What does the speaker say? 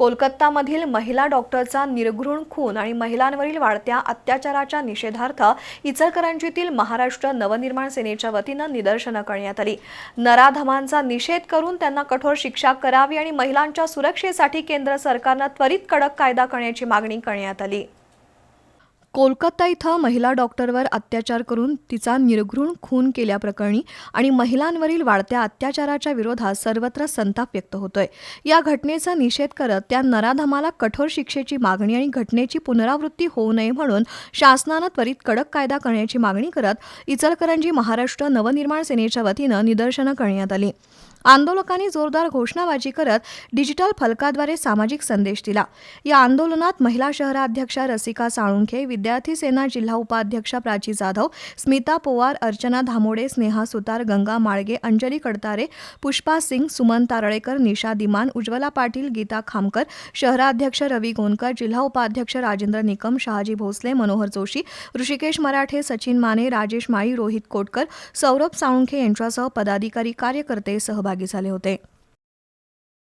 कोलकातामधील महिला डॉक्टरचा निर्घृण खून आणि महिलांवरील वाढत्या अत्याचाराच्या निषेधार्थ इचलकरंजीतील महाराष्ट्र नवनिर्माण सेनेच्या वतीनं निदर्शनं करण्यात आली. नराधमांचा निषेध करून त्यांना कठोर शिक्षा करावी आणि महिलांच्या सुरक्षेसाठी केंद्र सरकारनं त्वरित कडक कायदा करण्याची मागणी करण्यात आली. कोलकाता इथं महिला डॉक्टरवर अत्याचार करून तिचा निर्घृण खून केल्याप्रकरणी आणि महिलांवरील वाढत्या अत्याचाराच्या विरोधात सर्वत्र संताप व्यक्त होतोय. या घटनेचा निषेध करत त्या नराधमाला कठोर शिक्षेची मागणी आणि घटनेची पुनरावृत्ती होऊ नये म्हणून शासनानं त्वरित कडक कायदा करण्याची मागणी करत इचलकरंजी महाराष्ट्र नवनिर्माण सेनेच्या वतीनं निदर्शनं करण्यात आली. आंदोलकांनी जोरदार घोषणाबाजी करत डिजिटल फलकाद्वारे सामाजिक संदेश दिला. या आंदोलनात महिला शहराध्यक्षा रसिका साळुंखे विद्यार्थी सेना जिल्हा उपाध्यक्षा प्राची जाधव स्मिता पोवार अर्चना धामोडे स्नेहा सुतार गंगा माळगे अंजली कडतारे पुष्पा सिंग सुमन तारळेकर निशा दिमान उज्ज्वला पाटील गीता खामकर शहराध्यक्ष रवी गोंदकर जिल्हा उपाध्यक्ष राजेंद्र निकम शहाजी भोसले मनोहर जोशी ऋषिकेश मराठे सचिन माने राजेश माळी रोहित कोटकर सौरभ साळुंखे यांच्यासह पदाधिकारी कार्यकर्ते सहभागी झाले होते.